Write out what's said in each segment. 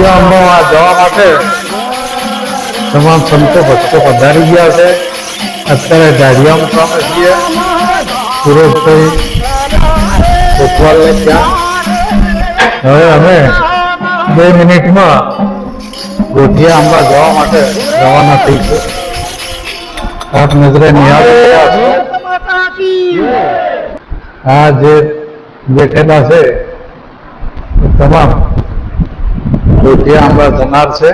કોઠિયા અંબામાં જવા માટે તમામ સંતો ભક્તો પધારી ગયા છે. અત્યારે ઢાઢિયામાં મુકામે છીએ સુરેશભાઈ કોટવાલને ત્યાં. હવે અમે બે મિનિટમાં ગોઠિયા અંબા જવા માટે રવાના થઈશું. આપ નજરે નિહાળી આ જે બેઠેલા છે તમામ ગોઠિયા અંબા જનાર છે.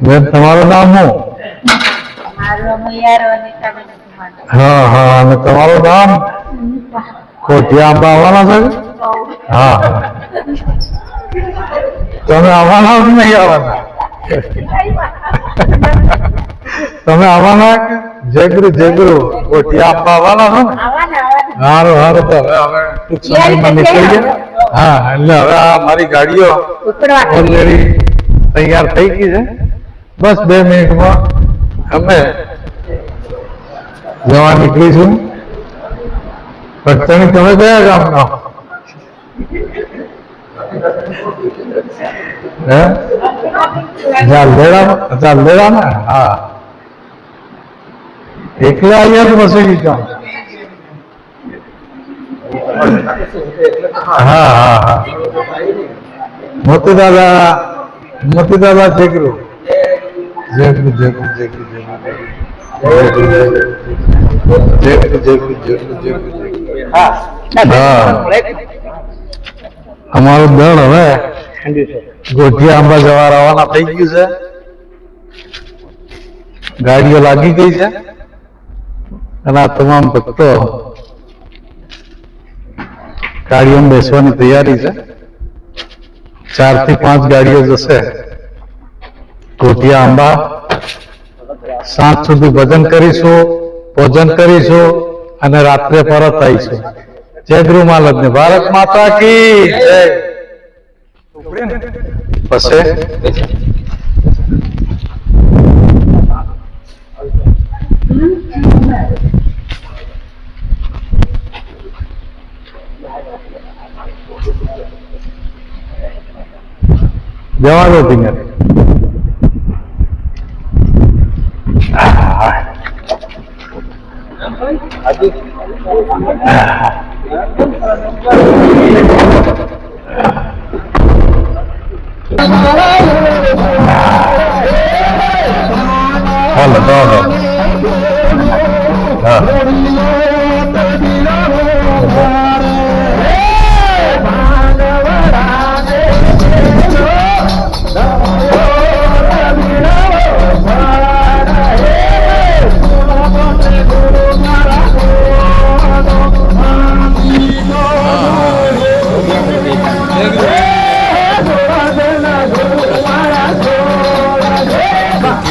બેન તમારું નામ શું. હા હા અને તમારું નામ? કોઠિયા આંબા આવવાના છે? હા. તમે આવવાના નહીં આવવાના? તમે આવવાના કે? જેગરું જેગરું. કોઠિયા આવવાના છો ને. સારું સારું તો હવે હવે ટૂંક સમયમાં નીકળી ગયા હા એટલે હવે આ મારી ગાડીઓ ઓલરેડી તૈયાર થઈ ગઈ છે. બસ બે મિનિટમાં અમે જવા નીકળીશું. ભક્તણી તમે કયા ગામના? હે ઝાલદેરા ઝાલદેરા ને હા એકલા અહીંયા તો વસી ગયું હા હા હા મોતી દાદા મોતી દાદા જેગરું જેગરું જેગરું જેગરું જેગરું જેગરું જેગરું જેગરું હા અમારું દળ હવે ગોઠિયા આંબા જવા રવાના થઈ ગયું છે. ગાડીઓ લાગી ગઈ છે. અને આ તમામ ભક્તો ગાડીઓમાં બેસવાની તૈયારી છે. ચારથી પાંચ ગાડીઓ જશે. ગોઠિયા આંબા. સાંજ સુધી ભજન કરીશું, ભોજન કરીશું અને રાત્રે પરત આવીશું. જય ગૃહ માલક ભારત માતા કી જય. જવા દો ભીંગર આજે 好了到了。到了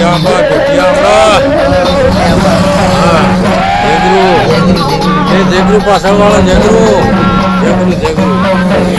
ગોઠિયાંબા હા જેગરું. એ જેગરું પાછળ વાળો જેગરું. જેગરું જેગરું.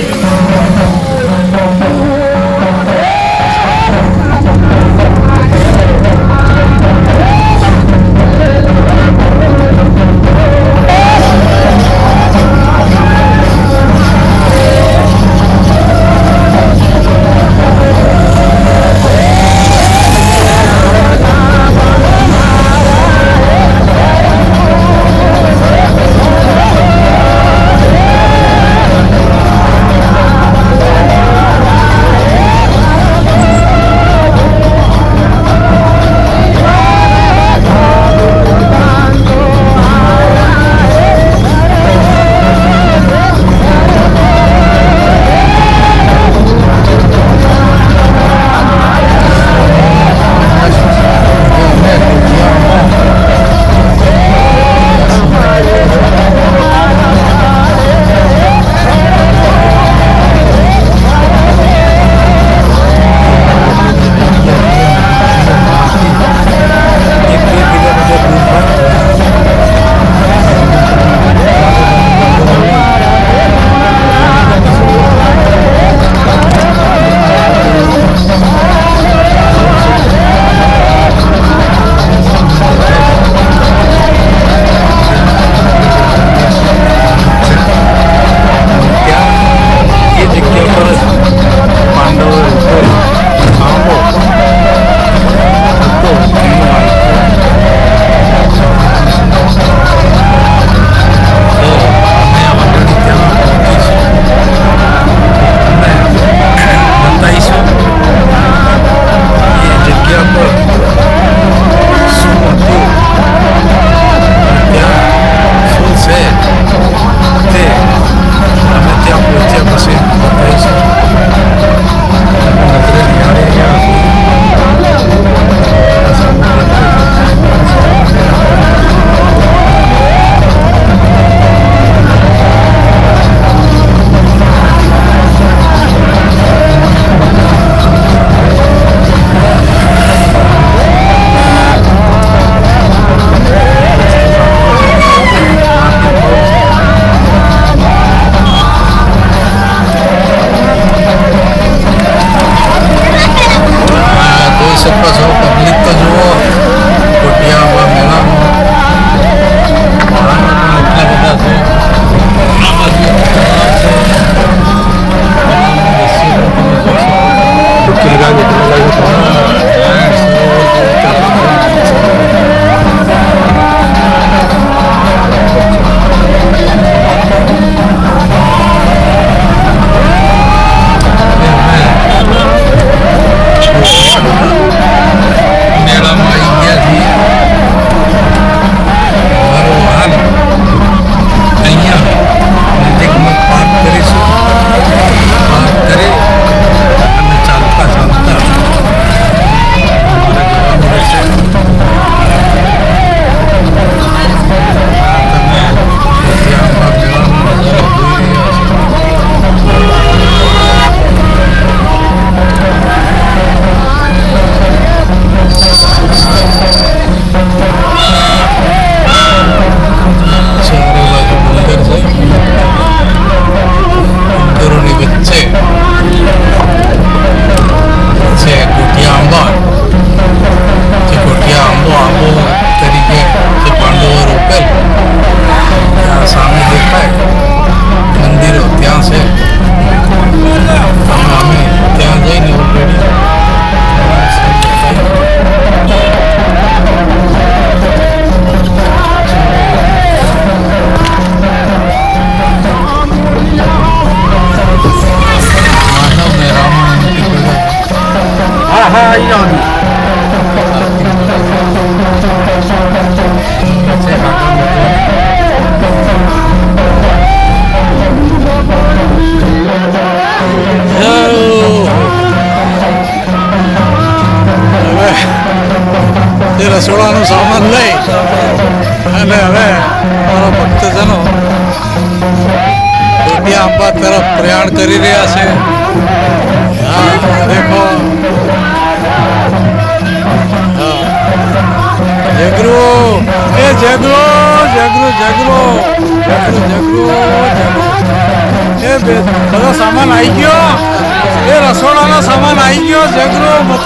હા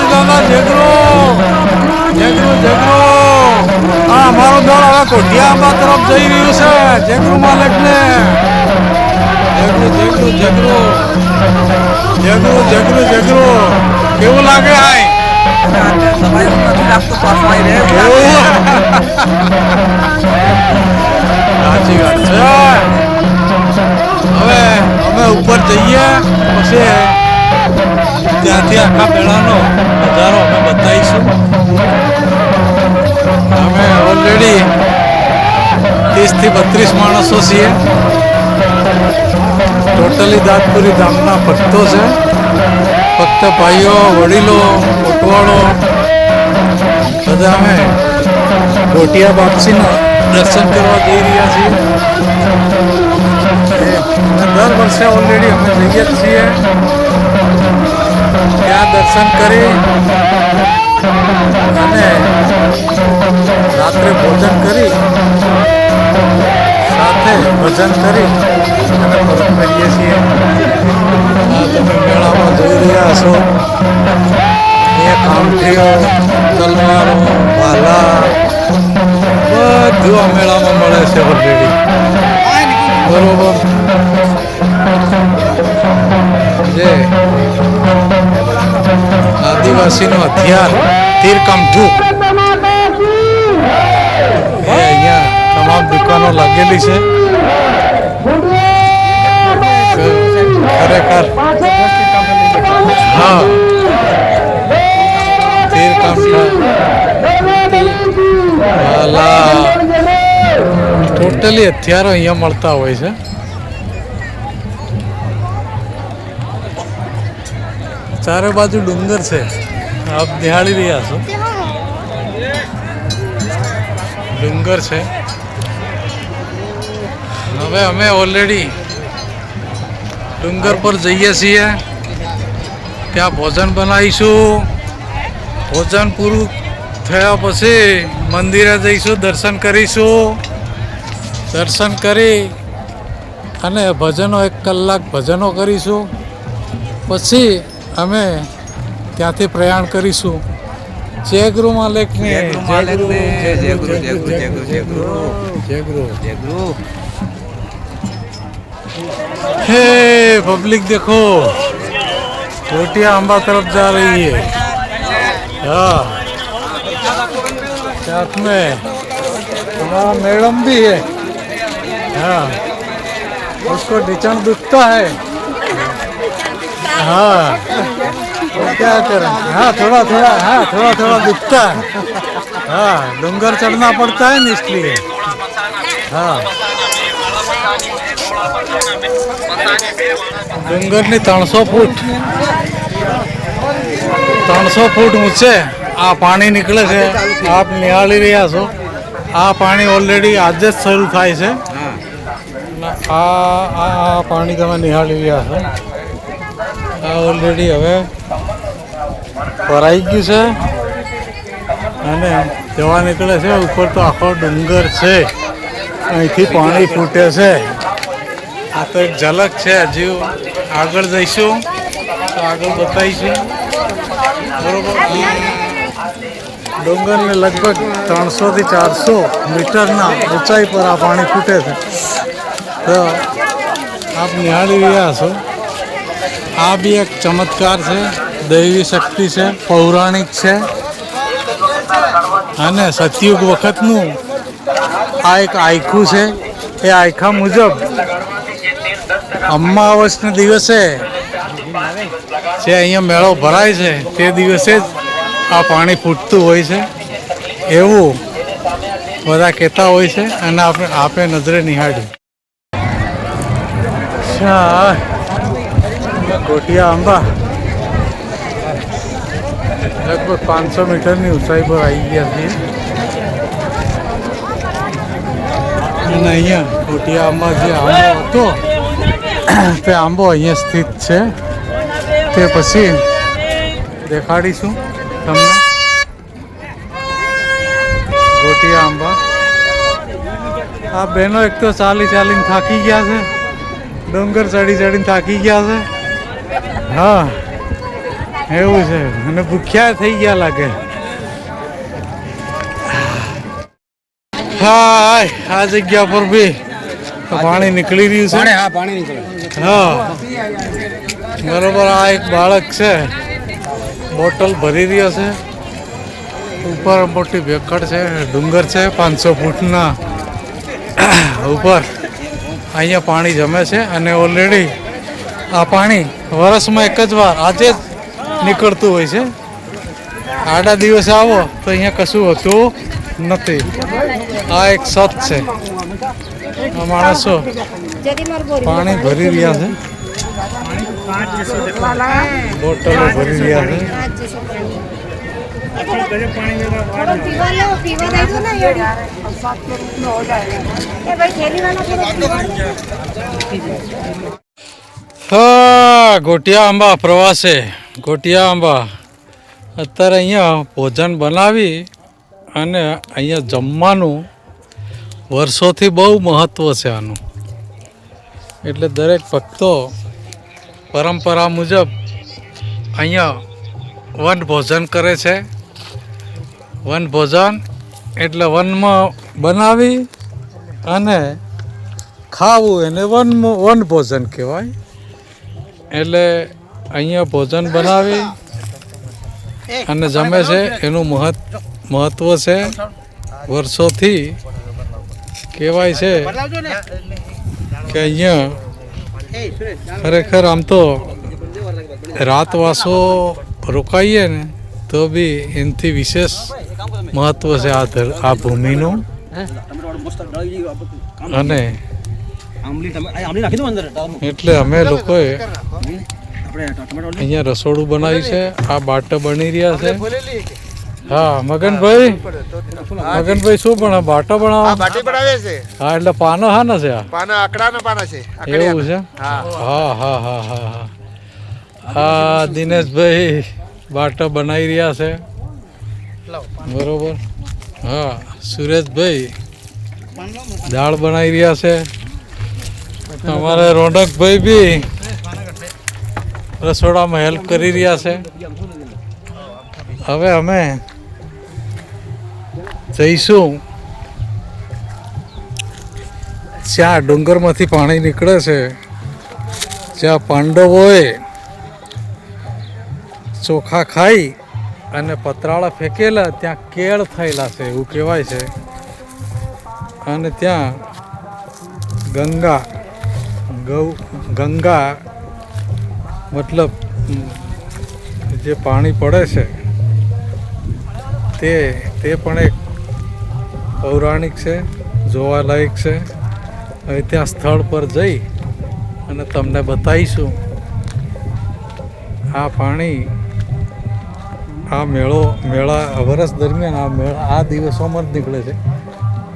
જગરો મતીલાલા જગરો જગરો જગરો. હા અમારો દળ હવે કોઠિયા આંબા તરફ જઈ રહ્યું છે જગરો માલિક ને જગરો જગરો જગરો. જગરો જગરો જગરો. કેવું લાગે આય? સાચી વાત છે. હવે અમે ઉપર જઈએ પછી ત્યાંથી આખા મેળાનો નજારો અમે બતાવીશું. અમે ઓલરેડી ત્રીસથી બત્રીસ માણસો છીએ. ટોટલી દાંતપુરી ગામના ભક્તો છે. ફક્ત ભાઈઓ, વડીલો, કોટવાળો, બધા અમે ઢોટિયા બાપસીના દર્શન કરવા જઈ રહ્યા છીએ. દર વર્ષે ઓલરેડી અમે જઈએ જ છીએ. ત્યાં દર્શન કરી અને રાત્રે ભોજન કરી સાથે ભજન કરી અને પરત કરીએ છીએ. તમે મેળામાં જોઈ રહ્યા છો અહીંયા કામઠીઓ, તલવારો ભાલા બધું આ મેળામાં મળે છે ઓલરેડી બરોબર. જે આદિવાસીનો હથિયાર તીર કામઠું એ અહીંયા તમામ દુકાનો લાગેલી છે. ખરેખર ટોટલી હથિયારો અહીંયા મળતા હોય છે. ચારે બાજુ ડુંગર છે. આપ નિહાળી રહ્યા છો. ડુંગર છે. હવે અમે ઓલરેડી ડુંગર પર જઈએ છીએ. ત્યાં ભોજન બનાવીશું. ભોજન પૂરું થયા પછી મંદિરે જઈશું, દર્શન કરીશું. દર્શન કરી અને ભજનો એક કલાક ભજનો કરીશું પછી અમે ત્યાંથી પ્રયાણ કરીશું જય ગુરુ માલિકને જય ગુરુ માલિકને, જય ગુરુ, જય ગુરુ, જય ગુરુ, જય ગુરુ. જય ગુરુ જગરૂ हे पब्लिक देखो रोटियां अंबा तरफ जा रही है हाँ साथ में हमारा मैडम भी है हाँ उसको ढिचण दुखता है हाँ वो क्या करें हाँ थोड़ा थोड़ा हाँ थोड़ा थोड़ा दुखता है हाँ डूंगर चढ़ना पड़ता है ना इसलिए हाँ ડુંગરની ત્રણસો ફૂટ ત્રણસો ફૂટ ઊંચે આ પાણી નીકળે છે આપ નિહાળી રહ્યા છો આ પાણી ઓલરેડી આજે જ શરૂ થાય છે હા અને આ આ પાણી તમે નિહાળી રહ્યા છો. આ ઓલરેડી હવે ભરાઈ ગયું છે. અને જવા નીકળે છે. ઉપર તો આખો ડુંગર છે. અહીંથી પાણી ફૂટે છે. આ તો એક ઝલક છે. હજુ આગળ જઈશું. તો આગળ બતાવીશું. બરોબર? ડુંગરને લગભગ ત્રણસોથી ચારસો મીટરના ઊંચાઈ પર આ પાણી ફૂટે છે. તો આપ નિહાળી રહ્યા છો. આ બી એક ચમત્કાર છે, દૈવી શક્તિ છે, પૌરાણિક છે. અને સતયુગ વખતનું આ એક આયખું છે, એ આયખા મુજબ અમાવસના દિવસે જે અહીંયા મેળો ભરાય છે, તે દિવસે જ આ પાણી ફૂટતું હોય છે. એવું બધા કહેતા હોય છે અને આપણે આપણે નજરે નિહાળ્યું અચ્છા ગોટિયા આંબા. લગભગ પાંચસો મીટરની ઊંચાઈ પર આવી ગયા છીએ. અને અહીંયા ગોટિયા આંબા જે આંબો હતો, તે આંબો અહીંયા સ્થિત છે. તે પછી દેખાડીશું તમને. ગોટિયા આંબા. આ બહેનો એક તો ચાલી ચાલીને થાકી ગયા છે. ડુંગર ચડી ચડીને થાકી ગયા છે. હા એવું છે. અને ભૂખ્યા થઈ ગયા લાગે. હા આ જગ્યા પર બી પાણી નીકળી રહ્યું છે. હા પાણી નીકળે. હા બરોબર આ એક બાળક છે. બોટલ ભરી રહ્યો છે. ઉપર મોટી ભેખડ છે ડુંગર છે પાંચસો ફૂટના. ઉપર અહીંયા પાણી જમે છે અને ઓલરેડી આ પાણી વરસમાં એક જ વાર આજે જ નીકળતું હોય છે. આડા દિવસે આવો તો અહીંયા કશું હોતું નથી. આ એક સત છે. માણસો પાણી ભરી રહ્યા છે. બોટલો ભરી રહ્યા છે. ગોટિયા આંબા પ્રવાસે. ગોટિયા આંબા. અત્યારે અહીંયા ભોજન બનાવી અને અહીંયા જમવાનું વર્ષોથી બહુ મહત્ત્વ છે આનું. એટલે દરેક ભક્તો પરંપરા મુજબ અહીંયા વન ભોજન કરે છે. વન ભોજન એટલે વનમાં બનાવી અને ખાવું એને વન વન ભોજન કહેવાય. એટલે અહીંયા ભોજન બનાવી અને જમે છે, એનું મહત્ મહત્વ છે, વર્ષોથી કહેવાય છે કે અહીંયા ખરેખર આમ તો રાતવાસો રોકાઈએ ને તો બી એનાથી વિશેષ મહત્વ છે આ ધર આ ભૂમિનું. અને એટલે અમે લોકોએ અહીંયા રસોડું બનાવ્યું છે આ બાટ બની રહ્યા છે. હા મગનભાઈ? મગનભાઈ શું પણ બાટો બનાવો બાટી બનાવે છે. હા એટલે પાનો હા ને છે પાના આકડાના પાના છે એવું છે? હા હા હા હા. હા દિનેશભાઈ. બાટો બનાવી રહ્યા છે. બરોબર. હા, સુરેશભાઈ દાળ બનાવી રહ્યા છે. અમારે રોનકભાઈ બી રસોડામાં હેલ્પ કરી રહ્યા છે. હવે અમે જઈશું. જ્યાં ડુંગરમાંથી પાણી નીકળે છે, જ્યાં પાંડવોએ ચોખા ખાઈ અને પતરાળા ફેંકેલા, ત્યાં કેળ થયેલા છે એવું કહેવાય છે. અને ત્યાં ગંગા, ગૌ, ગંગા, મતલબ જે પાણી પડે છે, તે તે પણ એક પૌરાણિક છે, જોવાલાયક છે. હવે ત્યાં સ્થળ પર જઈ અને તમને બતાવીશું. આ પાણી આ મેળો, મેળા વરસ દરમિયાન આ મેળા, આ દિવસોમાં જ નીકળે છે.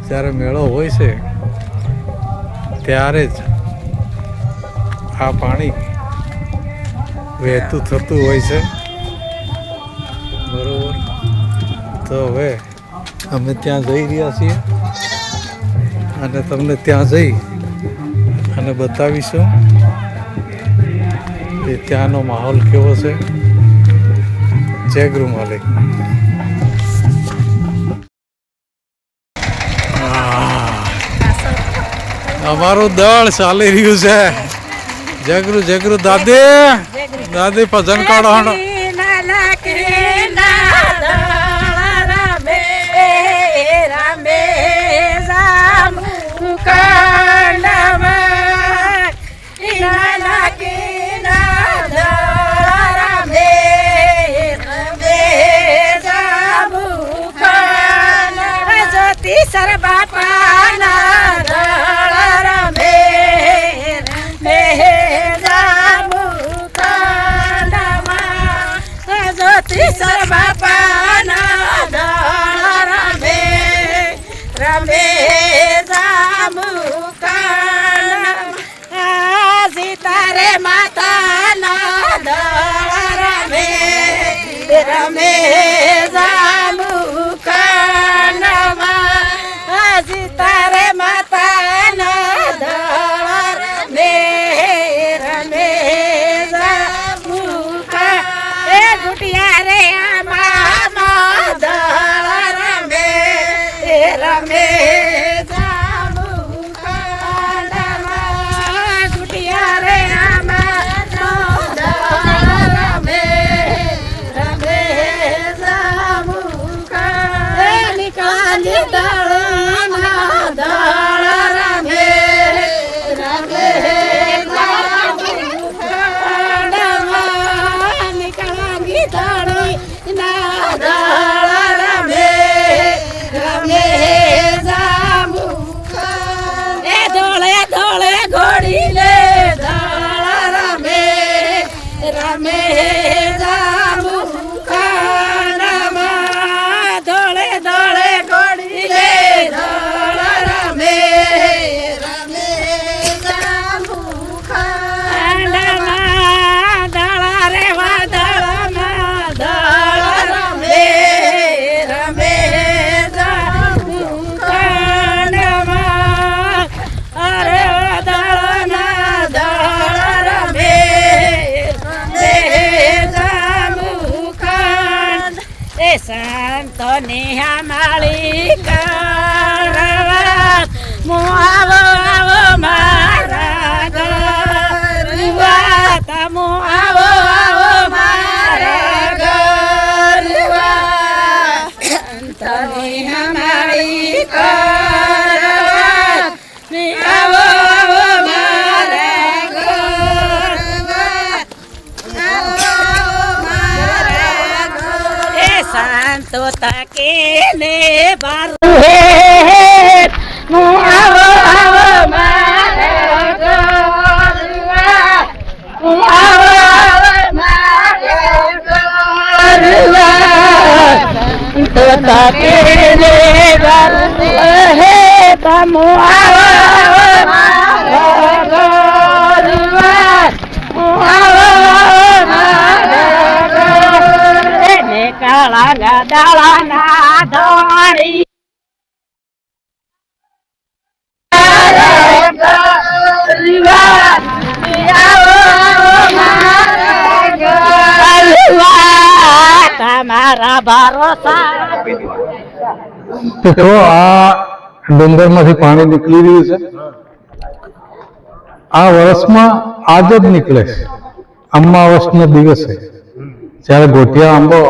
જ્યારે મેળો હોય છે, ત્યારે જ આ પાણી વહેતું થતું હોય છે. બરોબર? તો હવે અમે ત્યાં જઈ રહ્યા છીએ અને તમને ત્યાં જઈ અને બતાવીશું કે ત્યાંનો માહોલ કેવો છે. જય ગુરુ માલિક. અમારું દળ ચાલી રહ્યું છે. જગરુ જગરુ દાદી. દાદી ભજન કાઢો સર બાપાના સંતો નિહામાળી ને બાર. હે હું હું આવો આવો આ ડુંગરમાંથી પાણી નીકળી રહ્યું છે. આ વર્ષમાં આજ જ નીકળે છે. અમાવસના દિવસે જ્યારે ગોટિયા આંબો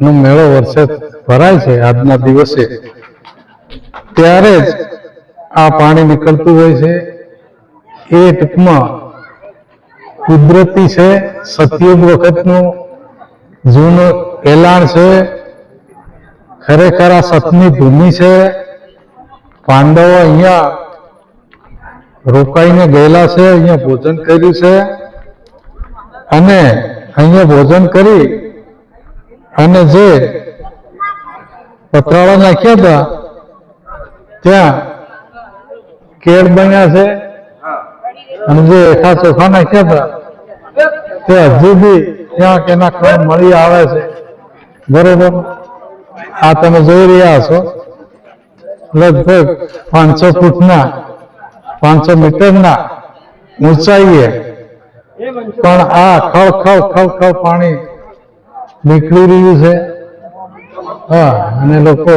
નો મેળો વર્ષે ભરાય છે આજના દિવસે. ત્યારે જ આ પાણી નીકળતું હોય છે. એ ટૂંકમાં કુદરતી છે, સતયુગ વખતનું જૂનું એલાણ છે. ખરેખર આ સતની ભૂમિ છે. પાંડવો અહીંયા રોકાઈને ગયેલા છે, અહીંયા ભોજન કર્યું છે. અને અહીંયા ભોજન કરી અને જે પતરાળા નાખ્યા હતા, ત્યાં કેળ બન્યા છે, અને જે એઠા ચોખા નાખ્યા હતા, તે હજુ બી ત્યાં કેના ક્રમ મળી આવે છે. બરોબર? આ તમે જોઈ રહ્યા છો લગભગ પાંચસો ફૂટના, પાંચસો મીટરના ઊંચાઈએ પણ આ ખળ ખળ ખળ ખળ પાણી નીકળી રહ્યું છે. હા, અને લોકો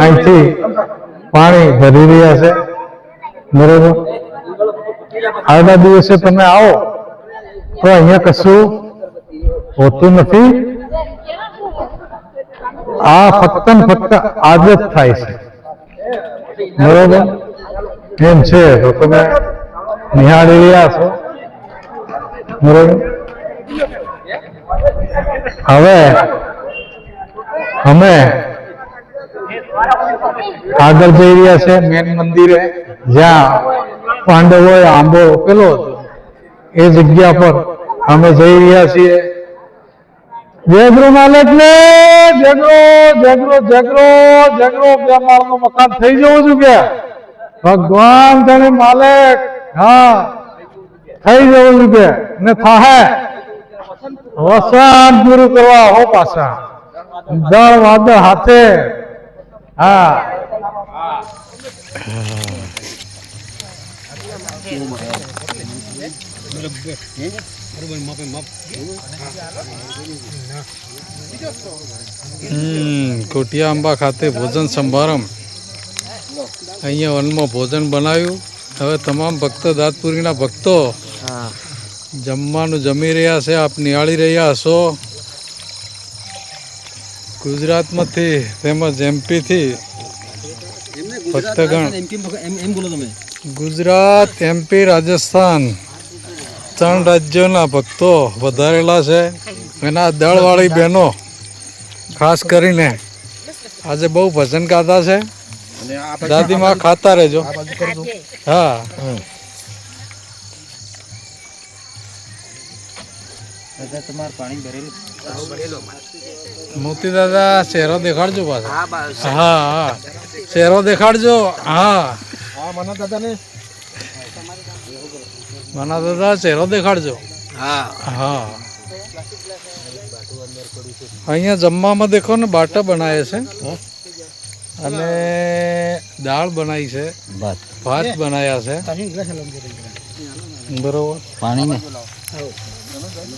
અહીંથી પાણી ભરી રહ્યા છે. બરોબર? આગલા દિવસે તમે આવો. તો અહીંયા કશું હોતું નથી. આ ફક્ત ફક્ત આદત થાય છે. બરોબર? એમ છે, તો તમે નિહાળી રહ્યા છો. બરોબર? હવે અમે આગળ જઈ રહ્યા છે મેન મંદિરે. જ્યાં પાંડવોએ આંબો રોપેલો એ જગ્યા પર અમે જઈ રહ્યા છીએ. જય માલક ને જગરો જગરો જગરો જગરો બે માળનું મકાન થઈ જવું છું કે? ભગવાન તને માલક. હા, થઈ જવું છું કે? ને થાહે. વસન પૂરું કરવા હો પાછા. દળ વાદળ હાથે. હા. કોટિયા અંબા ખાતે ભોજન સંભારંભ અહીંયા વનમાં ભોજન બનાવ્યું. હવે તમામ ભક્તો દાતપુરીના ભક્તો જમવાનું જમી રહ્યા છે આપ નિહાળી રહ્યા હશો. ગુજરાતમાંથી તેમજ એમપીથી ભક્તગણ. ગુજરાત એમપી રાજસ્થાન ત્રણ રાજ્યોના ભક્તો વધારેલા છે. એના દળવાળી બહેનો ખાસ કરીને. આજે બહુ ભજન ગાતા છે. દાદીમાં ખાતા રહેજો. હા. મોતી દાદા ચહેરો દેખાડજો પાછા. હા હા ચહેરો દેખાડજો. હા. મના દાદા ચહેરો દેખાડજો. હા. હા. અહીંયા જમવામાં દેખો ને બાટા બનાવે છે. અને દાળ બનાવી છે. ભાત. બનાવ્યા છે. બરોબર. પાણી ને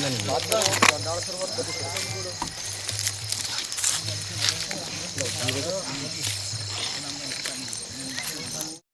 Thank you.